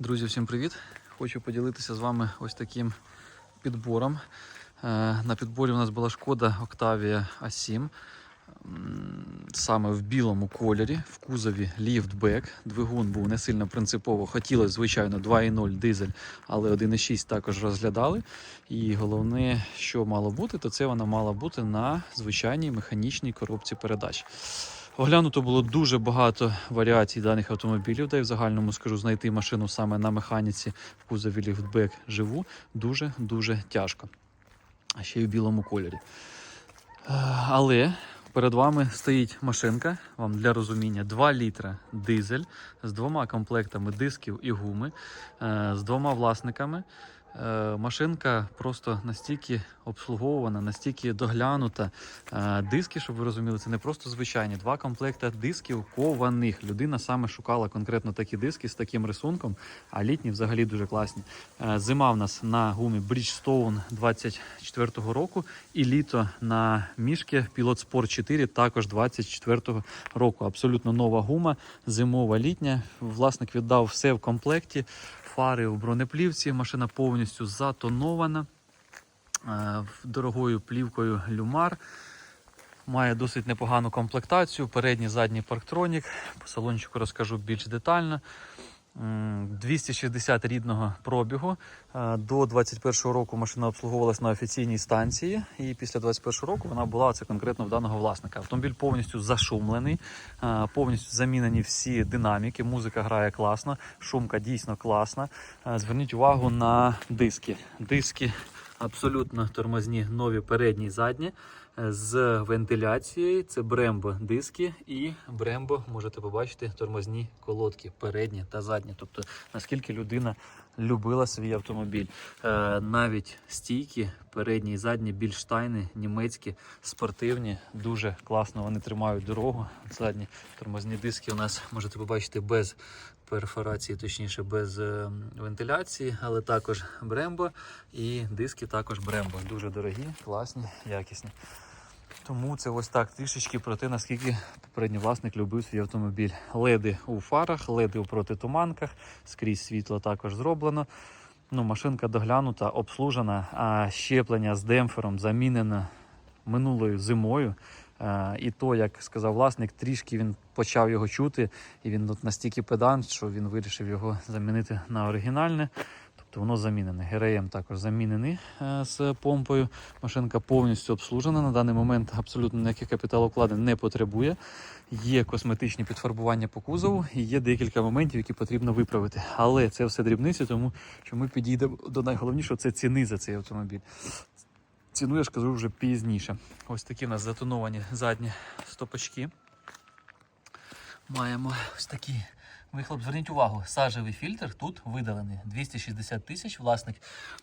Друзі, всім привіт! Хочу поділитися з вами ось таким підбором. Е, На підборі у нас була шкода Octavia A7. Саме в білому кольорі, в кузові ліфтбек. Двигун був не сильно принципово. Хотілося, звичайно, 2.0 дизель, але 1.6 також розглядали. І головне, що мало бути, то це вона мала бути на звичайній механічній коробці передач. Оглянуто було дуже багато варіацій даних автомобілів, де в загальному скажу знайти машину саме на механіці в кузові ліфтбек живу дуже-дуже тяжко. А ще й в білому кольорі. Е, Але перед вами стоїть машинка, вам для розуміння, 2 літра дизель з двома комплектами дисків і гуми, е, з двома власниками. Е, Машинка просто настільки обслуговувана, настільки доглянута. Е, Диски, щоб ви розуміли, це не просто звичайні. Два комплекти дисків кованих. Людина саме шукала конкретно такі диски з таким рисунком, а літні взагалі дуже класні. Е, Зима в нас на гумі Bridgestone 24-го року, і літо на мішки Pilot Sport 4 також 24-го року. Абсолютно нова гума, зимова літня. Власник віддав все в комплекті. Фари в бронеплівці, машина повністю затонована е, дорогою плівкою Люмар. Має досить непогану комплектацію. Передній задній парктронік. По салончику розкажу більш детально. М, 260 рідного пробігу. Е, До 21-го року машина обслуговувалась на офіційній станції, і після 21-го року вона була це конкретно в даного власника. Автомобіль повністю зашумлений, е, повністю замінені всі динаміки. Музика грає класно, шумка дійсно класна. Е, Зверніть увагу на диски. Диски абсолютно тормозні, нові передні і задні. З вентиляцією це Brembo диски і Brembo, можете побачити, тормозні колодки передні та задні. Тобто наскільки людина любила свій автомобіль. Е, навіть стійки, передні і задні, більштайни, німецькі, спортивні, дуже класно вони тримають дорогу. Задні тормозні диски у нас можете побачити без перфорації, точніше без е, вентиляції, але також Brembo і диски також Brembo. Дуже дорогі, класні, якісні. Тому це ось так трішечки про те, наскільки попередній власник любив свій автомобіль. Леди у фарах, леди у протитуманках, скрізь світло також зроблено. Ну, машинка доглянута, обслужена, а щеплення з демпфером замінено минулою зимою. Е, І то, як сказав власник, трішки він почав його чути, і він от настільки педант, що він вирішив його замінити на оригінальне. Тобто воно замінене. ГРМ також замінений е, з помпою. Машинка повністю обслужена. На даний момент абсолютно ніяких капіталовкладень не потребує. Є косметичні підфарбування по кузову і є декілька моментів, які потрібно виправити. Але це все дрібниці, тому що ми підійдемо до найголовнішого це ціни за цей автомобіль. Ціну я ж кажу вже пізніше. Ось такі в нас затоновані задні стопочки. Маємо ось такі вихлоп. Зверніть увагу, сажевий фільтр тут видалений. 260 тисяч. Власник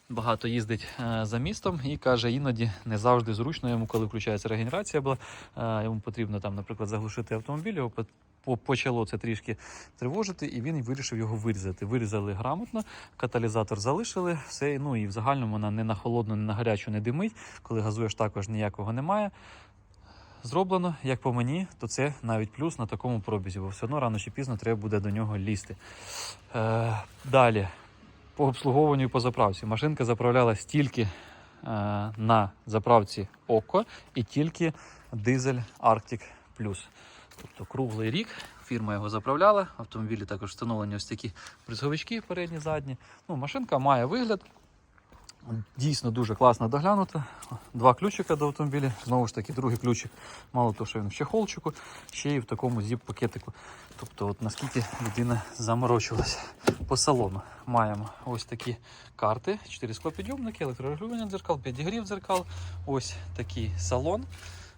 багато їздить е, за містом і каже, іноді не завжди зручно йому, коли включається регенерація, була, е, йому потрібно там, наприклад, заглушити автомобіль. Його по- по- почало це трішки тривожити, і він вирішив його вирізати. Вирізали грамотно, каталізатор залишили, все. Ну і в загальному вона не на холодну, не на гарячу не димить. Коли газуєш, також ніякого немає. Зроблено, як по мені, то це навіть плюс на такому пробізі, бо все одно рано чи пізно треба буде до нього лізти. Е, далі, по обслуговуванню і по заправці. Машинка заправлялась тільки е, на заправці ОКО і тільки дизель Arctic Plus. Тобто круглий рік фірма його заправляла. Автомобілі також встановлені ось такі бризговички передні, задні. Ну, машинка має вигляд. Дійсно дуже класно доглянути. Два ключика до автомобіля. Знову ж таки, другий ключик. Мало того, що він в чехолчику, ще й в такому зіп-пакетику. Тобто, от наскільки людина заморочилася. По салону маємо ось такі карти, 4 склопідйомники, електрорегулювання дзеркал, підігрів дзеркал. Ось такий салон.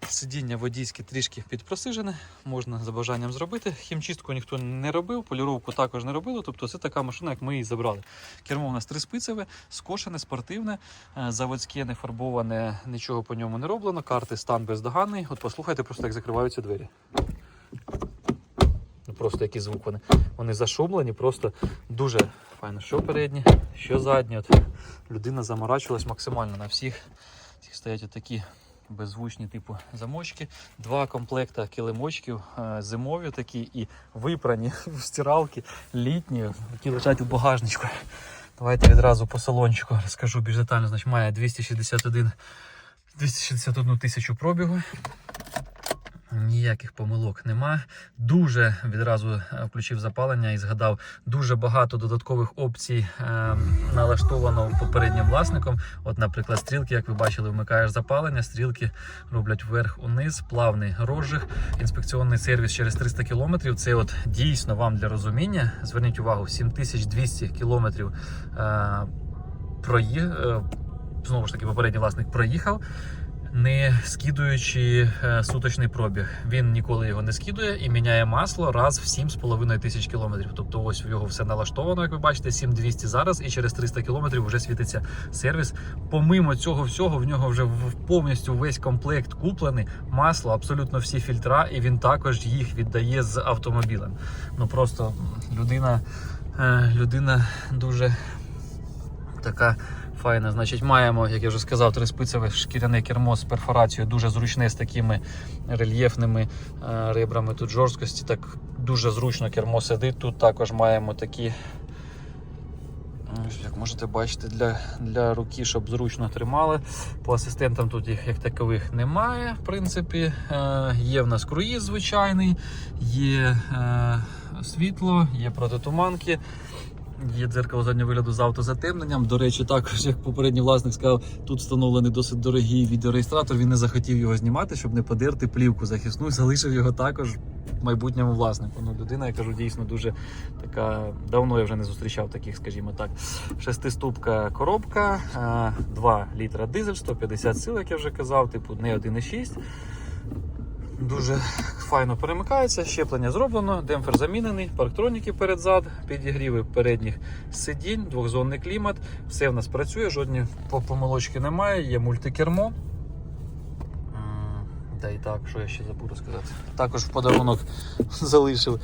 Сидіння водійське трішки підпросижене, можна за бажанням зробити. Хімчистку ніхто не робив, поліровку також не робили. Тобто це така машина, як ми її забрали. Кермо у нас триспицеве, скошене, спортивне, е, заводське, не фарбоване, нічого по ньому не роблено. Карти стан бездоганний. От послухайте, просто як закриваються двері. Ну, Просто який звук вони. Вони зашумлені, просто дуже файно. Що передні, що задні. От людина заморачувалась максимально на всіх. Стоять такі беззвучні типу замочки. Два комплекта килимочків е, зимові такі і випрані в стиралки літні, які лежать у багажничку. Давайте відразу по салончику розкажу більш детально. Значить, має 261, 261 тисячу пробігу. Ніяких помилок нема. Дуже відразу е, включив запалення і згадав дуже багато додаткових опцій е, налаштовано попереднім власником. От, наприклад, стрілки, як ви бачили, вмикаєш запалення, стрілки роблять вверх-униз, плавний розжиг, інспекційний сервіс через 300 км. Це от дійсно вам для розуміння. Зверніть увагу, 7200 км е, прої... е, знову ж таки, попередній власник проїхав не скидуючи е, суточний пробіг. Він ніколи його не скидує і міняє масло раз в 7,5 тисяч кілометрів. Тобто ось в його все налаштовано, як ви бачите, 7200 зараз, і через 300 кілометрів вже світиться сервіс. Помимо цього всього, в нього вже повністю весь комплект куплений, масло, абсолютно всі фільтра, і він також їх віддає з автомобілем. Ну просто людина, е, людина дуже така файна. Значить, маємо, як я вже сказав, триспицеве шкіряне кермо з перфорацією, дуже зручне з такими рельєфними е, ребрами. Тут жорсткості, так дуже зручно кермо сидить. Тут також маємо такі. Як можете бачити, для, для руки, щоб зручно тримали. По асистентам тут їх як такових немає. В принципі, е, є в нас круїз звичайний, є е, світло, є протитуманки. Є дзеркало заднього вигляду з автозатемненням. До речі, також, як попередній власник сказав, тут встановлений досить дорогий відеореєстратор. Він не захотів його знімати, щоб не подерти плівку захисну. Залишив його також майбутньому власнику. Ну, людина, я кажу, дійсно дуже така. Давно я вже не зустрічав таких, скажімо так. Шестиступка коробка, е, 2 літра дизель, 150 сил, як я вже казав, типу не 1,6. Дуже файно перемикається, щеплення зроблено, демпфер замінений, парктроніки перед-зад, підігріви передніх сидінь, двохзонний клімат. Все в нас працює, жодні помилочки немає, є мультикермо. Та і так, що я ще забуду сказати. Також в подарунок залишив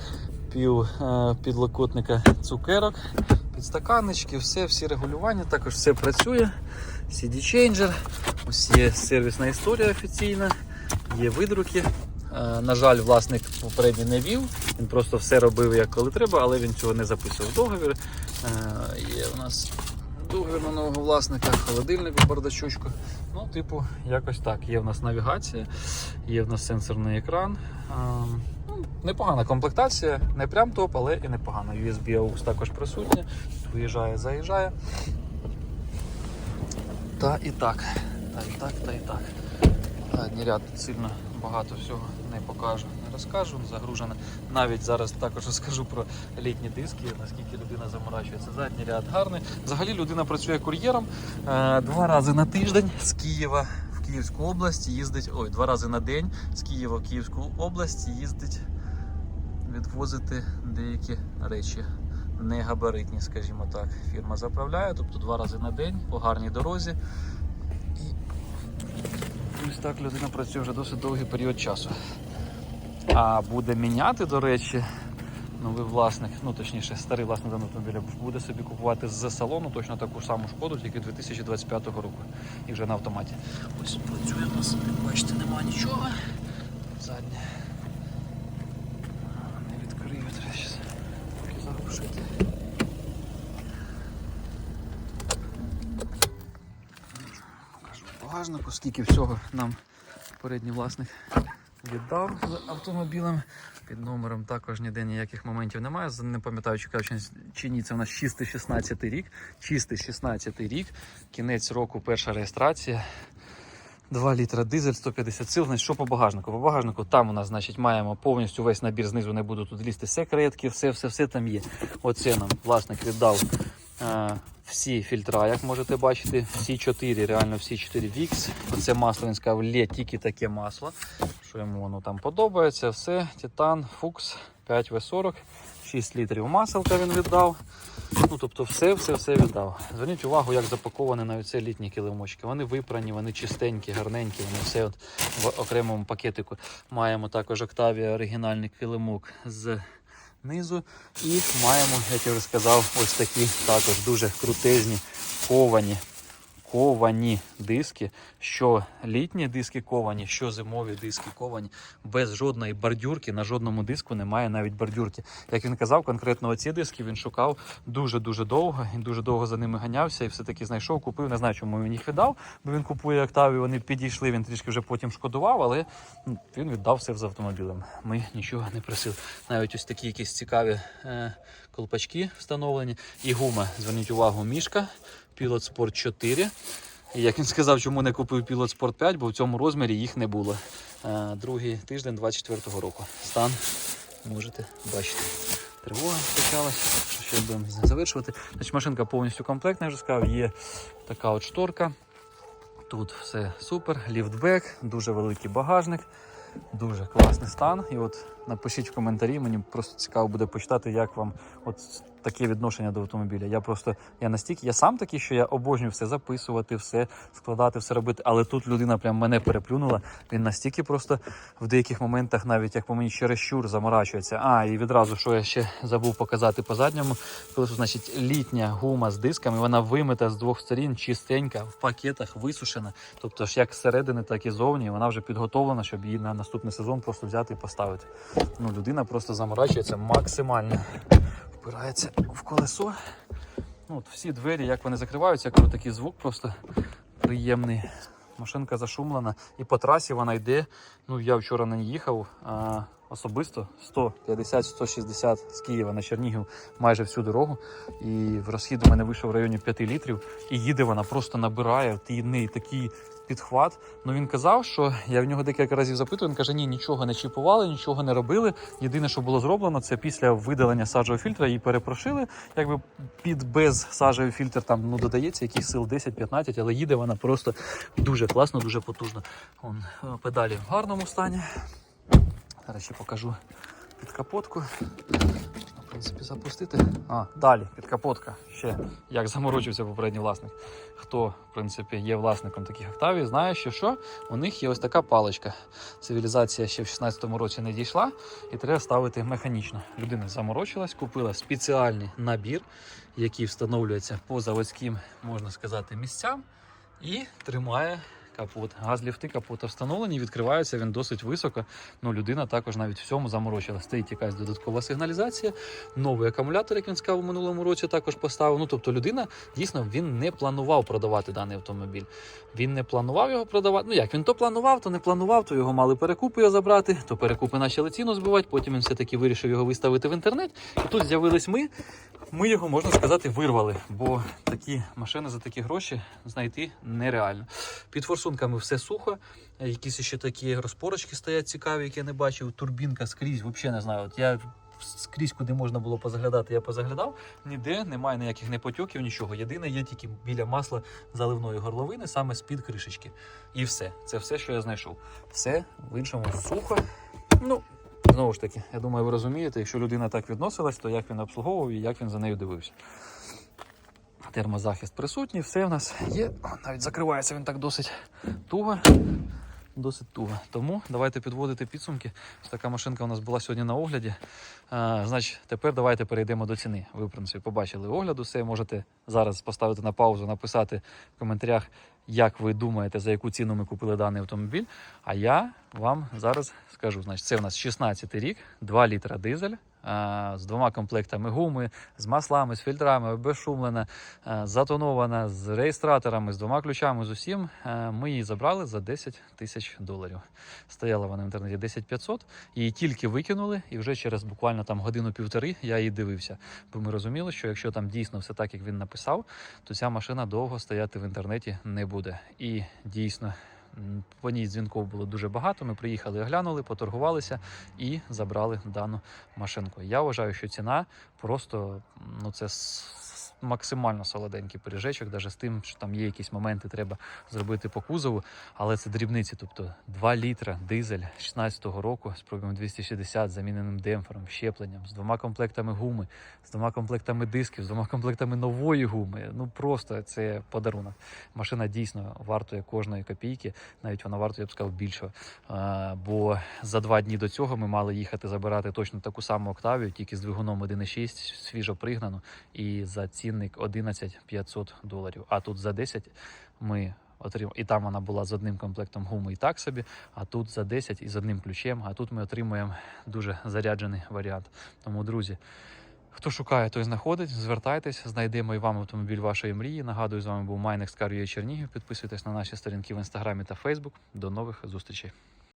пів е, підлокотника цукерок, підстаканнички, все, всі регулювання, також все працює. CD Changer, ось є сервісна історія офіційна, є видруки. Е, На жаль, власник попередній не вів, він просто все робив як коли треба, але він цього не записував в договір. Е, Є у нас договір на нового власника, холодильник в бардачочку. Ну, типу, якось так. Є в нас навігація, є в нас сенсорний екран. Е, ну, Непогана комплектація, не прям топ, але і непогана. USB AUX також присутня. Виїжджає, заїжджає. Та і так. Та і так, та і так. Задній ряд сильно багато всього не покажу, не розкажу, загружене. Навіть зараз також розкажу про літні диски, наскільки людина заморачується. Задній ряд гарний. Взагалі людина працює кур'єром е, два рази на тиждень з Києва в Київську область їздить, ой, два рази на день з Києва в Київську область їздить відвозити деякі речі. Не габаритні, скажімо так. Фірма заправляє, тобто два рази на день по гарній дорозі. Ось так людина працює вже досить довгий період часу. А буде міняти, до речі, новий власник, ну точніше, старий власник даного автомобіля, буде собі купувати з салону точно таку саму шкоду, тільки 2025 року. І вже на автоматі. Ось працює у нас, як бачите, нема нічого. Заднє. Не відкрию, треба щас поки заглушити. Покажу в багажнику, скільки всього нам передній власник віддав з автомобілем. Під номером також ніде ніяких моментів немає. Не пам'ятаю, чи кажу, чи- ні, це у нас чистий 16 рік. Чистий 16 рік, кінець року, перша реєстрація. 2 літра дизель, 150 сил. Значить, що по багажнику? По багажнику там у нас значить, маємо повністю весь набір знизу, не буду тут лізти секретки, все, все, все там є. Оце нам власник віддав всі фільтра, як можете бачити, всі чотири, реально всі чотири VIX. Оце масло він сказав, лє тільки таке масло, що йому воно там подобається. Все, Титан, Фукс 5В40, 6 літрів маселка він віддав. Ну, тобто все, все, все віддав. Зверніть увагу, як запаковані навіть це літні килимочки. Вони випрані, вони чистенькі, гарненькі, вони все от в окремому пакетику. Маємо також Octavia оригінальний килимок з низу. І маємо, як я вже сказав, ось такі також дуже крутизні, ковані. Ковані диски, що літні диски ковані, що зимові диски ковані, без жодної бордюрки. На жодному диску немає навіть бордюрки. Як він казав, конкретно оці диски він шукав дуже-дуже довго і дуже довго за ними ганявся і все-таки знайшов, купив. Не знаю, чому він їх віддав, бо він купує Октавію, вони підійшли, він трішки вже потім шкодував, але він віддав все з автомобілем. Ми нічого не просили. Навіть ось такі якісь цікаві е, колпачки встановлені. І гума, зверніть увагу, мішка. Pilot Sport 4. І як він сказав, чому не купив Pilot Sport 5, бо в цьому розмірі їх не було. Е, Другий тиждень 24-го року. Стан можете бачити. Тривога почалась. Що будемо завершувати? Значить, машинка повністю комплектна, я вже сказав, є така от шторка. Тут все супер, ліфтбек, дуже великий багажник, дуже класний стан. І от напишіть в коментарі, мені просто цікаво буде почитати, як вам от таке відношення до автомобіля. Я просто я настільки, я сам такий, що я обожнюю все записувати, все складати, все робити. Але тут людина прям мене переплюнула. Він настільки просто в деяких моментах, навіть як по мені чересчур заморачується. А, і відразу, що я ще забув показати по задньому, коли тут, значить, літня гума з дисками, вона вимита з двох сторін, чистенька, в пакетах висушена. Тобто ж як зсередини, так і зовні. Вона вже підготовлена, щоб її на наступний сезон просто взяти і поставити. Ну, людина просто заморачується максимально. Впирається в колесо. Ну, от всі двері, як вони закриваються, як такий звук просто приємний. Машинка зашумлена. І по трасі вона йде. Ну, я вчора ній їхав а, особисто 150-160 з Києва на Чернігів майже всю дорогу. І в розхід у мене вийшов в районі 5 літрів. І їде вона просто набирає неї такий підхват. Ну він казав, що я в нього декілька разів запитую. Він каже: ні, нічого не чіпували, нічого не робили. Єдине, що було зроблено, це після видалення саджового фільтра її перепрошили. Якби під без саджовий фільтр там ну додається якийсь сил 10-15, але їде вона просто дуже класно, дуже потужно. Вон, е, педалі в гарному стані. Зараз ще покажу під капотку. Принципі, запустити. А, далі, підкапотка. Ще як заморочився попередній власник. Хто, в принципі, є власником таких Октавій, знає, що що у них є ось така паличка. Цивілізація ще в 16-му році не дійшла, і треба ставити механічно. Людина заморочилась, купила спеціальний набір, який встановлюється по заводським, можна сказати, місцям, і тримає капот. Газліфти капота встановлені, відкриваються він досить високо. Ну, людина також навіть в цьому заморочила. Стоїть якась додаткова сигналізація, новий акумулятор, як він сказав, у минулому році також поставив. Ну, тобто, людина дійсно він не планував продавати даний автомобіль. Він не планував його продавати. Ну як він то планував, то не планував, то його мали перекупи його забрати, то перекупи почали ціну збивати. Потім він все-таки вирішив його виставити в інтернет. І тут з'явились ми. Ми його можна сказати вирвали, бо такі машини за такі гроші знайти нереально. Під форсунками все сухо. Якісь ще такі розпорочки стоять цікаві, які я не бачив. Турбінка скрізь, взагалі не знаю. От я скрізь, куди можна було позаглядати, я позаглядав. Ніде немає ніяких непотьоків, нічого. Єдине є тільки біля масла заливної горловини, саме з-під кришечки. І все. Це все, що я знайшов. Все в іншому сухо. Ну, знову ж таки, я думаю, ви розумієте, якщо людина так відносилась, то як він обслуговував і як він за нею дивився. Термозахист присутній, все в нас є. Навіть закривається він так досить туго. Досить туго. Тому давайте підводити підсумки. Ось така машинка у нас була сьогодні на огляді. А, значить, тепер давайте перейдемо до ціни. Ви, в принципі, побачили огляд усе. Можете зараз поставити на паузу, написати в коментарях, як ви думаєте, за яку ціну ми купили даний автомобіль. А я вам зараз скажу. Значить, це у нас 16 рік, 2 літра дизель. А, З двома комплектами гуми, з маслами, з фільтрами, безшумлена, затонована, з реєстраторами, з двома ключами, з усім. Ми її забрали за 10 тисяч доларів. Стояла вона в інтернеті 10 500, її тільки викинули, і вже через буквально там годину-півтори я її дивився. Бо ми розуміли, що якщо там дійсно все так, як він написав, то ця машина довго стояти в інтернеті не буде. І дійсно. По ній дзвінків було дуже багато. Ми приїхали, оглянули, поторгувалися і забрали дану машинку. Я вважаю, що ціна просто ну це максимально солоденький пиріжечок, навіть з тим, що там є якісь моменти, треба зробити по кузову, але це дрібниці, тобто 2 літра дизель 16-го року з пробігом 260, заміненим демпфером, щепленням, з двома комплектами гуми, з двома комплектами дисків, з двома комплектами нової гуми. Ну просто це подарунок. Машина дійсно вартує кожної копійки, навіть вона вартує, я б сказав, більшого. Бо за два дні до цього ми мали їхати забирати точно таку саму Октавію, тільки з двигуном 1.6, свіжо пригнану, і за ціну цінник 11 500 доларів. А тут за 10 ми отримали. І там вона була з одним комплектом гуми і так собі, а тут за 10 і з одним ключем. А тут ми отримуємо дуже заряджений варіант. Тому, друзі. Хто шукає, той знаходить. Звертайтесь, знайдемо і вам автомобіль вашої мрії. Нагадую, з вами був Кар'ює Чернігів. Підписуйтесь на наші сторінки в інстаграмі та Фейсбук. До нових зустрічей.